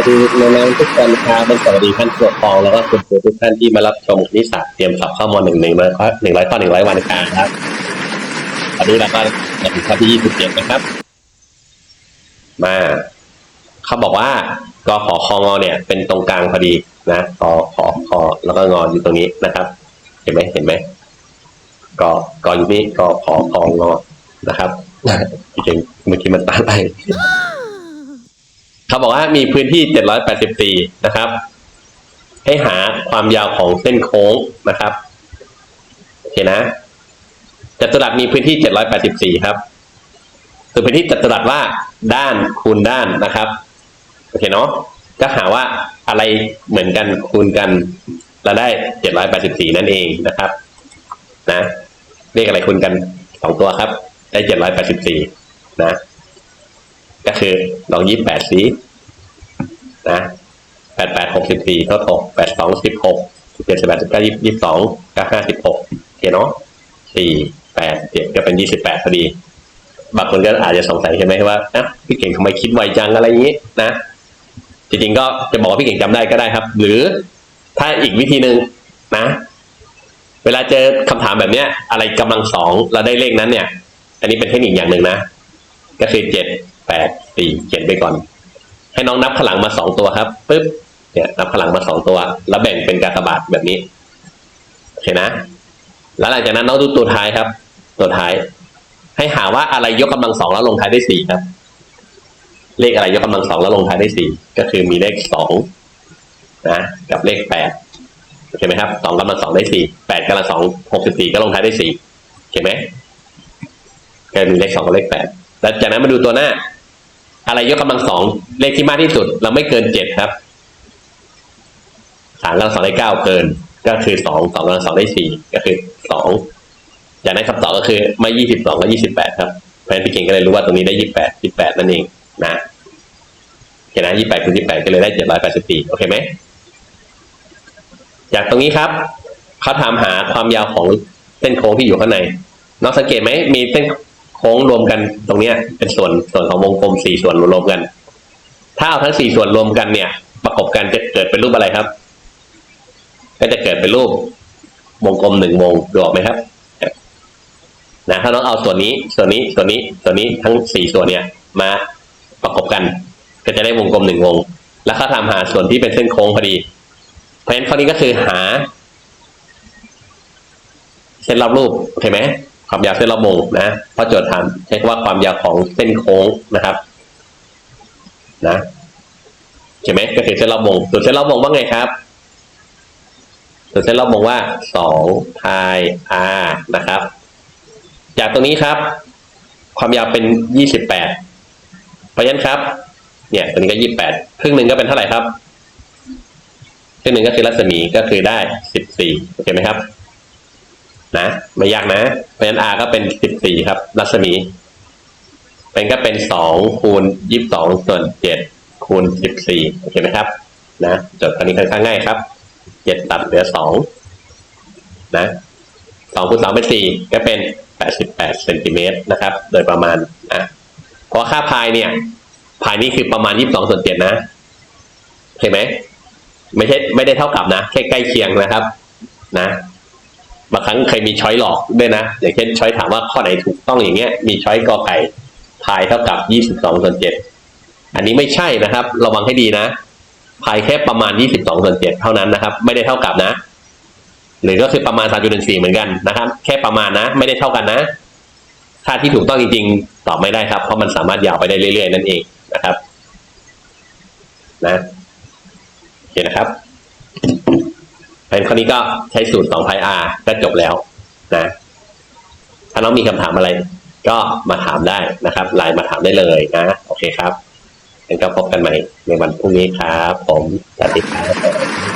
สวัสดีน้องๆทุกคนครับสวัสดีท่านผู้ปกครองแล้วก็คุณครูทุกท่านที่มารับชมคณิตศาสตร์เตรียมสอบเข้ามหนึ่งหนึ่งร้อยข้อหนึ่งร้อยข้อหนึ่งร้อยวันการครับวันนี้เราก็จะถึงข้อที่ยี่สิบเจ็ดนะครับ มาเขาบอกว่ากขอคองอเนี่ย เป็นตรงกลางพอดีนะกขอคอแล้วก็งออยู่ตรงนี้นะครับ เห็นไหมเห็นไหมกกอยู่นี่กขอคองอนะครับจริงๆเมื่อกี้มันตาไหล เขาบอกว่ามีพื้นที่ 784 นะครับ ให้หาความยาวของเส้นโค้งนะครับโอเคนะจัตุรัสมีพื้นที่ 784 ครับคือพื้นที่จัตุรัสว่าด้านคูณด้านนะครับโอเคเนาะก็หาว่าอะไรเหมือนกันคูณกันเราได้ 784 นั่นเองนะครับ นะเลขอะไรคูณกันสองตัวครับ ได้ 784 นะ ก็คือลองยี่แปดสีนะแปดแปดหกสิบสี่เท่าหกแปดสองสิบหกเจ็ดสิบแปดสิบเก้ายี่สิบสองก็ห้าสิบหกโอเคเนาะสี่แปดเจ็ดก็เป็นยี่สิบแปดพอดีบางคนก็อาจจะสงสัยใช่ไหมว่าอะพี่เก่งทำไมคิดไวจังอะไรอย่างนี้นะจริงๆก็จะบอกว่าพี่เก่งจำได้ก็ได้ครับ หรือถ้าอีกวิธีหนึ่งนะ เวลาเจอคำถามแบบเนี้ย อะไรกำลังสองเราได้เลขนั้นเนี่ย อันนี้เป็นเทคนิคอย่างหนึ่งนะ ก็คือเจ็ดแปดสี่เขียนไปก่อน ให้น้องนับพลังมาสองตัวครับปึ๊บเนี่ยนับพลังมาสองตัว แล้วแบ่งเป็นกากบาทแบบนี้โอเคนะ แล้วหลังจากนั้นน้องดูตัวท้ายครับ ตัวท้าย ให้หาว่าอะไรยกกำลังสองแล้วลงท้ายด้วยสี่ครับ เลขอะไรยกกำลังสองแล้วลงท้ายด้วยสี่ก็คือมีเลขสองนะกับเลขแปดโอเคไหมครับสองกำลังสองได้สี่แปดกำลังสองหกสิบสี่ก็ลงท้ายได้สี่โอเคไหมก็มีเลขสองกับเลขแปด แล้วจากนั้นมาดูตัวหน้า อะไรยกกำลังสองเลขที่มากที่สุด เราไม่เกินเจ็ดครับสามกำลังสองได้เก้าเกิน ก็คือสองสองกำลังสองได้สี่ก็คือสองจากนั้นคำตอบก็คือไม่ยี่สิบสองก็ยี่สิบแปดครับเพราะฉะนั้นพี่เก่งก็เลยรู้ว่าตรงนี้ได้ยี่สิบแปดยี่สิบแปดนั่นเองนะโอเคนะยี่สิบแปดคูณยี่สิบแปดก็เลยได้เจ็ดร้อยแปดสิบสี่โอเคไหมจากตรงนี้ครับเขาถามหาความยาวของเส้นโค้งที่อยู่ข้างในน้องสังเกตไหมมีเส้น โค้งรวมกันตรงเนี้ย เป็นส่วนส่วนของวงกลมสี่ส่วนรวมกัน ถ้าเอาทั้งสี่ส่วนรวมกันเนี่ย ประกบกันจะเกิดเป็นรูปอะไรครับ ก็จะเกิดเป็นรูปวงกลมหนึ่งวงดูออกไหมครับนะถ้าน้องเอาส่วนนี้ส่วนนี้ส่วนนี้ส่วนนี้ทั้งสี่ส่วนเนี่ย มาประกบกัน ก็จะได้วงกลมหนึ่งวง แล้วเขาทำหาส่วนที่เป็นเส้นโค้งพอดี เพราะฉะนั้นข้อนี้ก็คือหา เส้นรอบรูปโอเคไหม ความยาวเส้นรอบงนะเพราะโจทย์ถามใช้คว่าความยาวของเส้นโค้งนะครับ นะเห็นไหมก็คือเส้นรอบงส่วนเส้นรอบงว่าไงครับส่วนเส้นรอบงว่าสองพาย r นะครับ จากตรงนี้ครับ ความยาวเป็นยี่สิบแปดเพราะฉะนั้นครับ เนี่ยตัวนี้ก็ยี่แปดครึ่งหนึ่งก็เป็นเท่าไหร่ครับครึ่งหนึ่งก็คือรัศมีก็คือได้สิบสี่โอเคไหมครับ นะไม่ยากนะ เพราะฉะนั้น r ก็เป็นสิบสี่ครับ รัศมี เป็นก็เป็นสองคูณยี่สิบสองส่วนเจ็ดคูณสิบสี่โอเคไหมครับ นะโจทย์ข้อนี้ค่อนข้างง่ายครับเจ็ดตัดเหลือสองนะสองคูณสองเป็นสี่ก็เป็นแปดสิบแปดเซนติเมตรนะครับ โดยประมาณอะเพราะค่าพายเนี่ยพายนี่คือประมาณยี่สิบสองส่วนเจ็ดนะเห็นไหมไม่ใช่ไม่ได้เท่ากับนะแค่ใกล้เคียงนะครับ นะ บางครั้งเคยมีช้อยหลอกด้วยนะอย่างเช่นช้อยถามว่าข้อไหนถูกต้องอย่างเงี้ย มีช้อยกอไก่พายเท่ากับยี่สิบสองส่วนเจ็ดอันนี้ไม่ใช่นะครับ ระวังให้ดีนะพายแค่ประมาณยี่สิบสองส่วนเจ็ดเท่านั้นนะครับ ไม่ได้เท่ากับนะ หรือก็คือประมาณสามจุดหนึ่งสี่เหมือนกันนะครับ แค่ประมาณนะ ไม่ได้เท่ากันนะค่าที่ถูกต้องจริงๆ ตอบไม่ได้ครับ เพราะมันสามารถยาวไปได้เรื่อยๆ นั่นเองนะครับ นะโอเคนะครับ เป็นข้อนี้ก็ใช้สูตร2 pi r ก็จบแล้วนะ ถ้าน้องมีคำถามอะไร ก็มาถามได้นะครับไลน์มาถามได้เลยนะ โอเคครับงั้นก็พบกันใหม่ในวันพรุ่งนี้ครับ ผมสวัสดีครับ